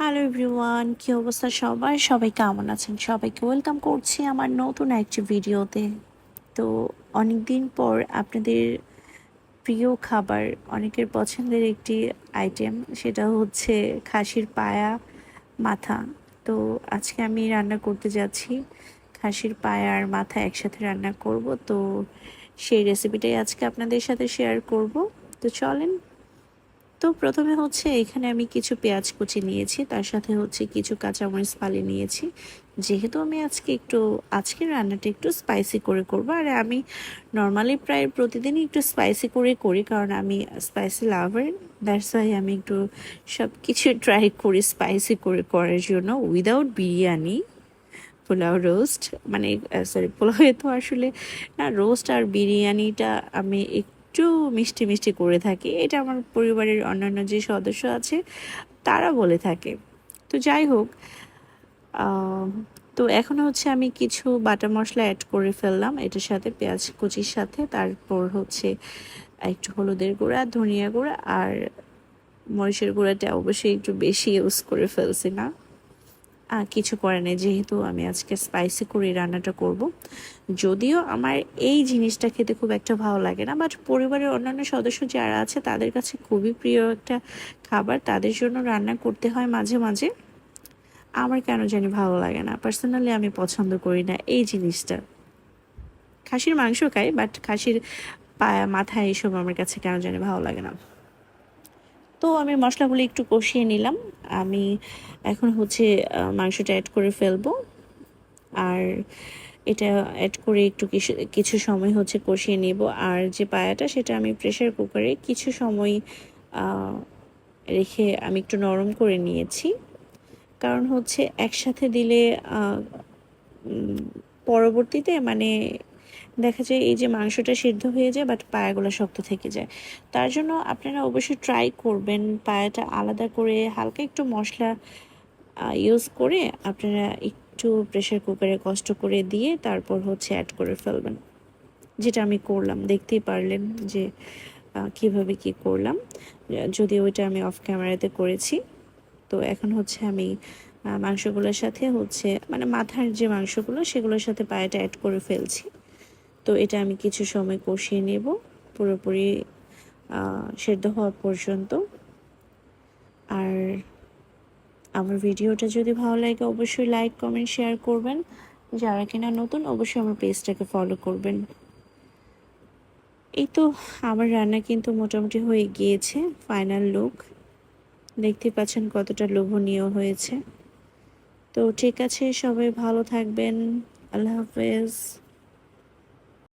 Hello everyone কী অবস্থা সবার? সবাই কেমন আছেন? সবাইকে ওয়েলকাম করছি আমার নতুন একটি ভিডিওতে। তো অনেক দিন পর আপনাদের প্রিয় খাবার, অনেকের পছন্দের একটি আইটেম সেটা হচ্ছে খাসির পায়া মাথা। তো আজকে আমি রান্না করতে যাচ্ছি। খাসির পায়া আর মাথা একসাথে রান্না করব। তো সেই রেসিপিটাই আজকে আপনাদের সাথে শেয়ার করব। তো চলেন তো প্রথমে হচ্ছে এখানে আমি কিছু পেঁয়াজ কুচি নিয়েছি, তার সাথে হচ্ছে কিছু কাঁচামরিচ ফালি নিয়েছি। যেহেতু আমি আজকে একটু, আজকের রান্নাটা একটু স্পাইসি করে করব, আর আমি নর্মালি প্রায় প্রতিদিনই একটু স্পাইসি করে করি, কারণ আমি স্পাইসি লাভার দ্যাটস ওয়াই আমি একটু সব কিছু ট্রাই করি স্পাইসি করে করার জন্য উইদাউট বিরিয়ানি, পোলাও রোস্ট মানে সরি পোলাওয়ে তো আসলে না রোস্ট আর বিরিয়ানিটা আমি একটু মিষ্টি মিষ্টি করে থাকি। এটা আমার পরিবারের অন্যান্য যে সদস্য আছে, তারা বলে থাকে। তো যাই হোক তো এখন হচ্ছে আমি কিছু বাটা মশলা অ্যাড করে ফেললাম। এটার সাথে পেঁয়াজ কুচির সাথে, তারপর হচ্ছে একটু হলুদের গুঁড়া, ধনিয়া গুঁড়া আর মরিচের গুঁড়াটা অবশ্যই একটু বেশি ইউজ করে ফেলছি না। কিছু করে নেই। যেহেতু আমি আজকে স্পাইসি করে রান্নাটা করব। যদিও আমার এই জিনিসটা খেতে খুব একটা ভালো লাগে না বাট পরিবারের অন্যান্য সদস্য যারা আছে, তাদের কাছে খুবই প্রিয় একটা খাবার। তাদের জন্য রান্না করতে হয় মাঝে মাঝে। আমার কেন জানি ভালো লাগে না। পার্সোনালি আমি পছন্দ করি না এই জিনিসটা। খাসির মাংস খাই বাট খাসির পায়া, মাথায় এইসব আমার কাছে কেন জানি ভালো লাগে না। তো আমি মশলাগুলো একটু কষিয়ে নিলাম। আমি এখন হচ্ছে মাংসটা অ্যাড করে ফেলব। আর এটা অ্যাড করে একটু কিছু কিছু সময় হচ্ছে কষিয়ে নেব। আর যে পায়াটা, সেটা আমি প্রেশার কুকারে কিছু সময় রেখে আমি একটু নরম করে নিয়েছি। কারণ হচ্ছে একসাথে দিলে পরবর্তীতে মানে দেখা যায় এই যে মাংসটা সিদ্ধ হয়ে যায় বাট পায়াগুলো শক্ত থেকে যায়। তার জন্য আপনারা অবশ্যই ট্রাই করবেন পায়াটা আলাদা করে, হালকা একটু মশলা ইউজ করে আপনারা একটু প্রেশার কুকারে কষ্ট করে দিয়ে তারপর হচ্ছে অ্যাড করে ফেলবেন। যেটা আমি করলাম, দেখতেই পারলেন যে কীভাবে কি করলাম। যদি ওইটা আমি অফ ক্যামেরাতে করেছি, তো এখন হচ্ছে আমি মাংসগুলোর সাথে হচ্ছে মানে মাথার যে মাংসগুলো, সেগুলোর সাথে পায়াটা অ্যাড করে ফেলছি। তো এটা আমি কিছু সময় কষিয়ে নেব। পুরোপুরি সেদ্ধ হওয়া পর্যন্ত। আর আমার ভিডিওটা যদি ভালো লাগে, অবশ্যই লাইক, কমেন্ট, শেয়ার করবেন। যারা কিনা নতুন, অবশ্যই আমার পেজটাকে ফলো করবেন। এই তো আমার রান্না কিন্তু মোটামুটি হয়ে গিয়েছে, ফাইনাল লুক। দেখতে পাচ্ছেন কতটা লোভনীয় হয়েছে। তো ঠিক আছে, সবাই ভালো থাকবেন। আল্লাহ হাফেজ।